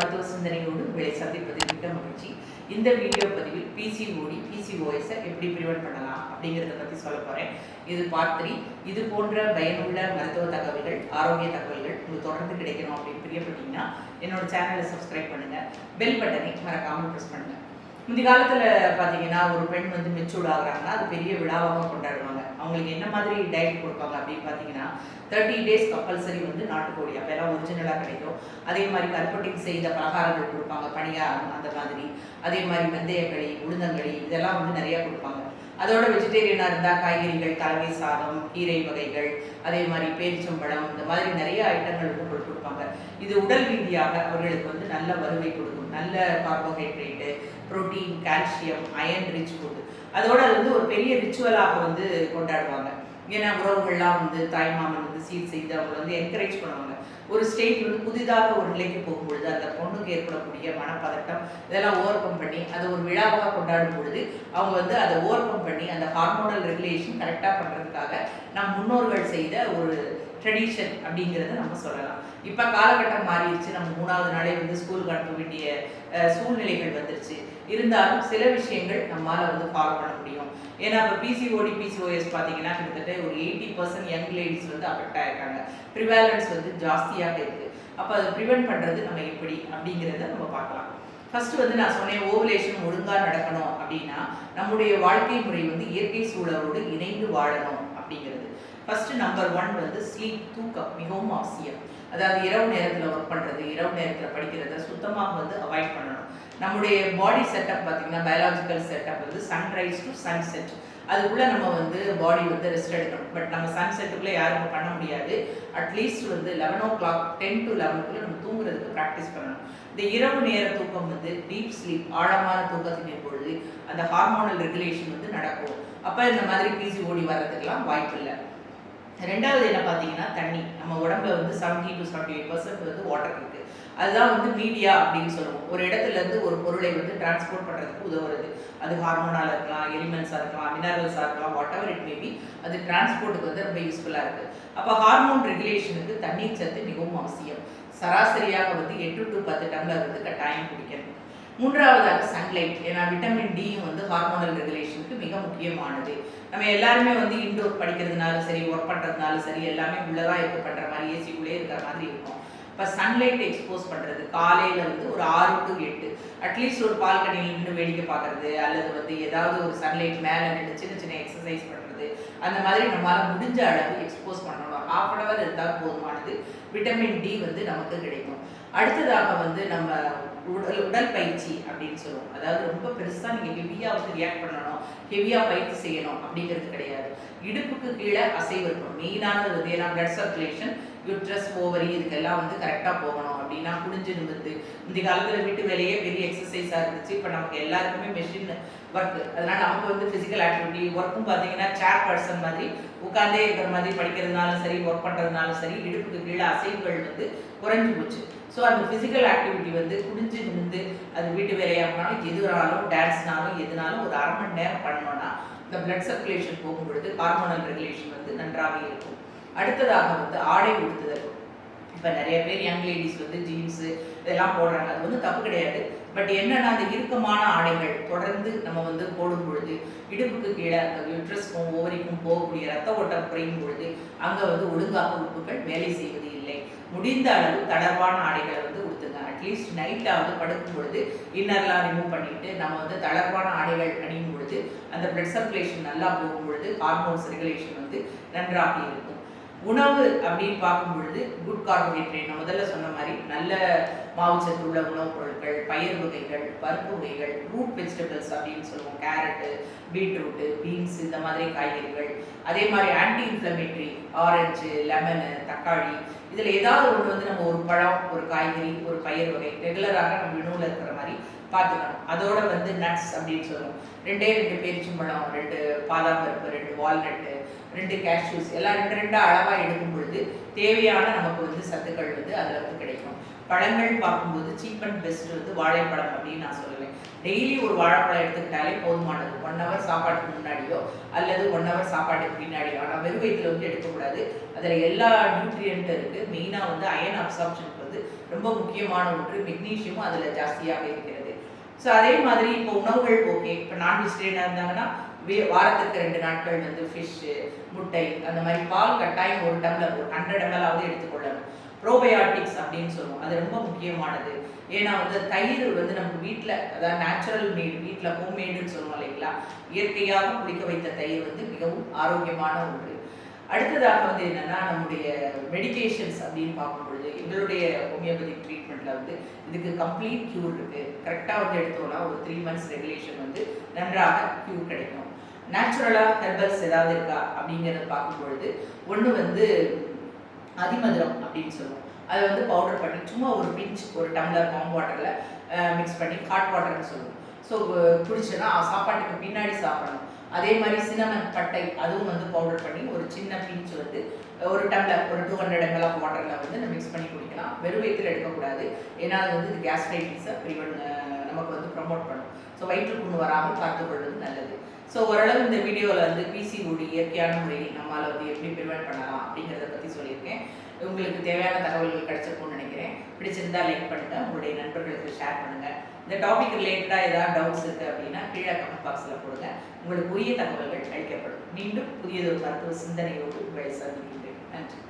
மருத்துவ சிந்தனையோடு உங்களை சந்திப்பதில் மிக்க மகிழ்ச்சி. இந்த வீடியோ பதிவில் பிசிஓடி பிசிஓஎஸை எப்படி ப்ரிவெண்ட் பண்ணலாம் அப்படிங்கிறத பற்றி சொல்ல போகிறேன் இது பார்ட் த்ரீ இது போன்ற பயனுள்ள மருத்துவ தகவல்கள் ஆரோக்கிய தகவல்கள் உங்களுக்கு தொடர்ந்து கிடைக்கணும் அப்படின்னு பிரியப்பட்டீங்கன்னா என்னோட சேனலை சப்ஸ்கிரைப் பண்ணுங்கள் பெல் பட்டனை மறக்காமல் ப்ரெஸ் பண்ணுங்கள் முந்தைய காலத்தில் பார்த்தீங்கன்னா ஒரு பெண் வந்து மெச்சூர்ட் ஆகுறாங்கன்னா அது பெரிய விழாவாக கொண்டாடுவாங்க. அவங்களுக்கு என்ன மாதிரி டயட் கொடுப்பாங்க அப்படின்னு பார்த்தீங்கன்னா தேர்ட்டி டேஸ் கம்பல்சரி வந்து நாட்டுக்கோழி. அப்போல்லாம் ஒரிஜினலாக கிடைக்கும். அதே மாதிரி கருப்பட்டிக்கு செய்த பலகாரங்கள் கொடுப்பாங்க. பணியாரம் அந்த மாதிரி. அதே மாதிரி வெந்தயக்களி உளுந்தங்களி இதெல்லாம் வந்து நிறையா கொடுப்பாங்க. அதோட வெஜிடேரியனாக இருந்தால் காய்கறிகள் கலவை சாதம் கீரை வகைகள் அதே மாதிரி பேரிச்சம்பழம் இந்த மாதிரி நிறைய ஐட்டங்கள் வந்து கொடுப்பாங்க. இது உடல் ரீதியாக அவர்களுக்கு வந்து நல்ல வலுவை கொடுக்கும். நல்ல carbohydrate protein calcium iron rich food அதோட அது வந்து ஒரு பெரிய ரிச்சுவலாக வந்து கொண்டாடுவாங்க. ஏன்னா உறவுகள்லாம் வந்து தாய்மாமன் வந்து சீர் செய்து அவங்களை வந்து என்கரேஜ் பண்ணுவாங்க. ஒரு ஸ்டேட் வந்து புதிதாக ஒரு நிலைக்கு போகும்பொழுது அந்த பொண்ணுக்கு ஏற்படக்கூடிய மனப்பதட்டம் இதெல்லாம் ஓவர் கம் பண்ணி அதை ஒரு விழாவாக கொண்டாடும் பொழுது அவங்க வந்து அதை ஓவர் கம் பண்ணி அந்த ஹார்மோனல் ரெகுலேஷன் கரெக்டாக பண்ணுறதுக்காக நம் முன்னோர்கள் செய்த ஒரு ட்ரெடிஷன் அப்படிங்கிறத நம்ம சொல்லலாம். இப்போ காலகட்டம் மாறிடுச்சு. நம்ம மூணாவது நாளே வந்து ஸ்கூலுக்கு அனுப்ப வேண்டிய சூழ்நிலைகள் வந்துருச்சு. இருந்தாலும் சில விஷயங்கள் நம்மளால் வந்து ஃபாலோ பண்ண முடியும். ஏன்னா இப்போ பிசிஓடி பிசிஓஎஸ் பார்த்தீங்கன்னா கிட்டத்தட்ட ஒரு எயிட்டி பர்சன்ட் யங் லேடிஸ் வந்து அஃபெக்ட் ஆயிருக்காங்க. ப்ரிவேலன்ஸ் வந்து ஜாஸ்தியாக இருக்குது அப்போ அதை ப்ரிவென்ட் பண்ணுறது நம்ம எப்படி அப்படிங்கிறத நம்ம பார்க்கலாம். ஃபர்ஸ்ட் வந்து நான் சொன்னேன் ஓவலேஷன் ஒழுங்காக நடக்கணும் அப்படின்னா நம்முடைய வாழ்க்கை முறை வந்து இயற்கை சூழலோடு இணைந்து வாழணும் அப்படிங்கிறது. ஃபர்ஸ்ட் நம்பர் ஒன் வந்து ஸ்லீப் தூக்கம் மிகவும் அவசியம். அதாவது இரவு நேரத்தில் ஒர்க் பண்ணுறது இரவு நேரத்தில் படிக்கிறத சுத்தமாக வந்து அவாய்ட் பண்ணணும். நம்முடைய பாடி செட்டப் பார்த்தீங்கன்னா பயாலஜிக்கல் செட்டப் வந்து சன்ரைஸ் டு சன்செட் அதுக்குள்ளே நம்ம வந்து பாடி வந்து ரெஸ்ட் எடுக்கணும். பட் நம்ம சன்செட்டுக்குள்ளே யாரும் பண்ண முடியாது. அட்லீஸ்ட் வந்து eleven o'clock ten to லெவனுக்குள்ளே நம்ம தூங்குறதுக்கு ப்ராக்டிஸ் பண்ணணும். இந்த இரவு நேர தூக்கம் வந்து டீப் ஸ்லீப் ஆழமான தூக்கத்தின் பொழுது அந்த ஹார்மோனல் ரெகுலேஷன் வந்து நடக்கும். அப்போ இந்த மாதிரி பிசிஓடி வர்றதுக்கெல்லாம் வாய்ப்பு இல்லை ரெண்டாவது என்ன பார்த்தீங்கன்னா தண்ணி. நம்ம உடம்புல வந்து seventy to seventy eight percent வந்து வாட்டர் இருக்குது அதுதான் வந்து மீடியா அப்படின்னு சொல்லுவோம். ஒரு இடத்துல இருந்து ஒரு பொருளை வந்து டிரான்ஸ்போர்ட் பண்ணுறதுக்கு உதவுறது. அது ஹார்மோனாக இருக்கலாம் எலிமெண்ட்ஸாக இருக்கலாம் மினரல்ஸாக இருக்கலாம் வாட் எவர் இட் மேபி அது டிரான்ஸ்போர்ட்டுக்கு வந்து ரொம்ப யூஸ்ஃபுல்லாக இருக்குது அப்போ ஹார்மோன் ரெகுலேஷனுக்கு தண்ணீர் சத்து மிகவும் அவசியம். சராசரியாக வந்து எட்டு டு பத்து டம்ளர் வந்து கட்டாயம் குடிக்கணும். மூன்றாவதாக சன்லைட் ஏன்னா விட்டமின் டியும் வந்து ஹார்மோனல் ரெகுலேஷனுக்கு மிக முக்கியமானது. நம்ம எல்லாருமே வந்து இன்டோர் படிக்கிறதுனாலும் சரி ஒர்க் பண்ணுறதுனாலும் சரி எல்லாமே உள்ளதாக இருக்க பண்ணுற மாதிரி ஏசிக்குள்ளே இருக்கிற மாதிரி இருக்கும். இப்போ சன்லைட் எக்ஸ்போஸ் பண்ணுறது காலையில் வந்து ஒரு ஆறு டு எட்டு. அட்லீஸ்ட் ஒரு பால்கனியில் நின்று வேடிக்கை பார்க்குறது அல்லது வந்து ஏதாவது ஒரு சன்லைட் மேலே நின்று சின்ன சின்ன எக்ஸசைஸ் பண்ணுறது அந்த மாதிரி நம்மளால் முடிஞ்ச அளவு எக்ஸ்போஸ் பண்ணணும். ஹாஃப் அன் அவர் இருந்தால் போதுமானது. விட்டமின் டி வந்து நமக்கு கிடைக்கும். அடுத்ததாக வந்து நம்ம உடல் உடல் பயிற்சி அப்படின்னு சொல்லுவோம். அதாவது ரொம்ப பெருசாக நீங்கள் ஹெவியாக வந்து ரியாக்ட் பண்ணணும் ஹெவியாக பயிற்சி செய்யணும் அப்படிங்கிறது கிடையாது. இடுப்புக்கு கீழே அசைவு இருக்கணும். மெயினானது வந்து ஏன்னா பிளட் சர்க்குலேஷன் யூட்ரஸ் ஓவரி இதுக்கெல்லாம் வந்து கரெக்டாக போகணும் அப்படின்னா குடிஞ்சு நிமிர்ந்து. இந்த காலத்தில் வீட்டு வேலையே பெரிய எக்ஸசைஸாக இருந்துச்சு. இப்போ நமக்கு எல்லாருக்குமே மெஷின் ஒர்க் அதனால அவங்க வந்து ஃபிசிக்கல் ஆக்டிவிட்டி ஒர்க்கும் பார்த்தீங்கன்னா சேர் பர்சன் மாதிரி உட்காந்தே இருக்கிற மாதிரி படிக்கிறதுனாலும் சரி ஒர்க் பண்ணுறதுனாலும் சரி இடுப்புக்கு கீழே அசைவுகள் வந்து குறைஞ்சு போச்சு. ஸோ அந்த ஃபிசிக்கல் ஆக்டிவிட்டி வந்து குடிஞ்சு நிமிந்து அது வீட்டு வேலையாகனாலும் எதுனாலும் டான்ஸ்னாலும் எதுனாலும் ஒரு அரை மணி நேரம் பண்ணோன்னா இந்த பிளட் சர்க்குலேஷன் போகும்பொழுது ஹார்மோனல் ரெகுலேஷன் வந்து நன்றாக இருக்கும். அடுத்ததாக வந்து ஆடை உடுத்துதல். இப்போ நிறைய பேர் யங் லேடிஸ் வந்து ஜீன்ஸு இதெல்லாம் போடுறாங்க. அது வந்து தப்பு கிடையாது. பட் என்னன்னா அந்த இறுக்கமான ஆடைகள் தொடர்ந்து நம்ம வந்து போடும் பொழுது இடுப்புக்கு கீழே அந்த யூட்ரஸ்க்கும் ஓவரிக்கும் போகக்கூடிய ரத்த ஓட்டம் குறையும் பொழுது அங்கே வந்து ஒழுங்காக உறுப்புகள் வேலை செய்வது முடிந்த அளவு தளர்வான ஆடைகளை வந்து உடுத்துங்க. அட்லீஸ்ட் நைட்டாவது படுக்கும் பொழுது இன்னர்லாம் ரிமூவ் பண்ணிட்டு நம்ம வந்து தளர்வான ஆடைகள் அணியும் பொழுது அந்த பிளட் சர்க்குலேஷன் நல்லா போகும் பொழுது ஹார்மோன்ஸ் ரெகுலேஷன் வந்து நன்றாக இருக்கும். உணவு அப்படின்னு பார்க்கும் பொழுது குட் கார்போஹைட்ரேட் நான் முதல்ல சொன்ன மாதிரி நல்ல மாவுச்சத்து உள்ள உணவுப் பொருட்கள் பயிர் வகைகள் பருப்பு வகைகள் ரூட் வெஜிடபிள்ஸ் அப்படின்னு சொல்லுவோம். கேரட்டு பீட்ரூட்டு பீன்ஸ் இந்த மாதிரி காய்கறிகள். அதே மாதிரி ஆன்டி இன்ஃப்ளமேட்ரி ஆரஞ்சு லெமனு தக்காளி. இதில் ஏதாவது ஒன்று வந்து நம்ம ஒரு பழம் ஒரு காய்கறி ஒரு பயிர் வகை ரெகுலராக நம்ம வினவில் இருக்கிற மாதிரி பார்த்துக்கணும் அதோட வந்து நட்ஸ் அப்படின்னு சொல்லுவோம் ரெண்டே ரெண்டு பேரிச்சம்பழம் ரெண்டு பாதாம் பருப்பு ரெண்டு வால்நட்டு ரெண்டு கேஷ்யூஸ் எல்லாம் ரெண்டு ரெண்டாக அளவாக எடுக்கும் பொழுது தேவையான நமக்கு வந்து சத்துக்கள் வந்து அதில் வந்து கிடைக்கும். பழங்கள் பார்க்கும்போது சீப் அண்ட் பெஸ்ட் வந்து வாழைப்பழம் அப்படின்னு நான் சொல்லுவேன். டெய்லி ஒரு வாழைப்பழம் எடுத்துக்கிட்டாலே போதுமானது. ஒன் ஹவர் சாப்பாட்டுக்கு முன்னாடியோ அல்லது ஒன் ஹவர் சாப்பாட்டுக்கு பின்னாடியோ. ஆனால் வெறும் வயிற்றுல வந்து எடுக்கக்கூடாது. அதில் எல்லா நியூட்ரியன்ட்டும் இருக்குது மெயினாக வந்து அயன் அப்சார்ப்ஷனுக்கு வந்து வந்து ரொம்ப முக்கியமான ஒன்று. மெக்னீஷியமும் அதில் ஜாஸ்தியாக இருக்கிறது. ஸோ அதே மாதிரி இப்போ உணவுகள் ஓகே இப்போ நான் வெஜிடேரியனாக இருந்தாங்கன்னா வே- வாரத்துக்கு ரெண்டு நாட்கள் வந்து ஃபிஷ்ஷு முட்டை அந்த மாதிரி பால் கட்டாயம் ஒரு டம்ளர் ஒரு ஹண்ட்ரட் எம்எல்ஆவது எடுத்துக்கொள்ளணும். ப்ரோபயாட்டிக்ஸ் அப்படின்னு சொல்லுவோம். அது ரொம்ப முக்கியமானது. ஏன்னா வந்து தயிர் வந்து நமக்கு வீட்டில் அதாவது நேச்சுரல் மேடு வீட்டில் ஹோம் மேடுன்னு சொல்லுவோம் இல்லைங்களா? இயற்கையாக குடிக்க வைத்த தயிர் வந்து மிகவும் ஆரோக்கியமான ஒன்று. அடுத்ததாக வந்து என்னன்னா நம்முடைய மெடிகேஷன்ஸ் அப்படின்னு பார்க்கும் பொழுது எங்களுடைய ஹோமியோபதிக் ட்ரீட்மெண்ட்ல வந்து இதுக்கு கம்ப்ளீட் க்யூர் இருக்கு. கரெக்டாக வந்து எடுத்தோம்னா ஒரு த்ரீ மந்த்ஸ் ரெகுலேஷன் வந்து நன்றாக க்யூர் கிடைக்கும். நேச்சுரலாக ஹெர்பல்ஸ் ஏதாவது இருக்கா அப்படிங்கிறத பார்க்கும் பொழுது ஒன்று வந்து அதிமதுரம் அப்படின்னு சொல்லுவோம். அதை வந்து பவுடர் பண்ணி சும்மா ஒரு பிஞ்ச் ஒரு டம்ளர் வார்ம் வாட்டரில் மிக்ஸ் பண்ணி ஹாட் வாட்டர்னு சொல்லுவோம். ஸோ பிடிச்சதுன்னா சாப்பாட்டுக்கு பின்னாடி சாப்பிடணும். அதே மாதிரி சின்னமன் பட்டை அதுவும் வந்து பவுடர் பண்ணி ஒரு சின்ன பிஞ்ச் வந்து ஒரு டம்ளர் ஒரு டூ ஹண்ட்ரட் எம்எல் ஆஃப் வாட்டரில் வந்து நம்ம மிக்ஸ் பண்ணி குடிக்கலாம். வெறும் வயிற்றில் எடுக்கக்கூடாது. ஏன்னா அது வந்து கேஸ்ட்ரைட்டிஸை ப்ரிவென்ட் நமக்கு வந்து ப்ரமோட் பண்ணும். ஸோ வயிற்று புண்ணு வராமல் பார்த்துக்கொள்வது நல்லது. ஸோ ஓரளவு இந்த வீடியோவில் வந்து பிசிஓடி இயற்கையான முறையில் நம்மளால் வந்து எப்படி ப்ரிவென்ட் பண்ணலாம் அப்படிங்கிறத பற்றி சொல்லியிருக்கேன். உங்களுக்கு தேவையான தகவல்கள் கிடைச்சிருக்கும்னு நினைக்கிறேன். பிடிச்சிருந்தா லைக் பண்ணுங்கள் உங்களுடைய நண்பர்களுக்கு ஷேர் பண்ணுங்க. இந்த டாபிக் ரிலேட்டடாக ஏதாவது டவுட்ஸ் இருக்குது அப்படின்னா கீழே கமெண்ட் பாக்ஸில் கொடுங்க உங்களுக்கு உரிய தகவல்கள் அளிக்கப்படும். மீண்டும் புதியதொரு மருத்துவ சிந்தனையோடு உங்களை சந்திக்கின்றேன். நன்றி.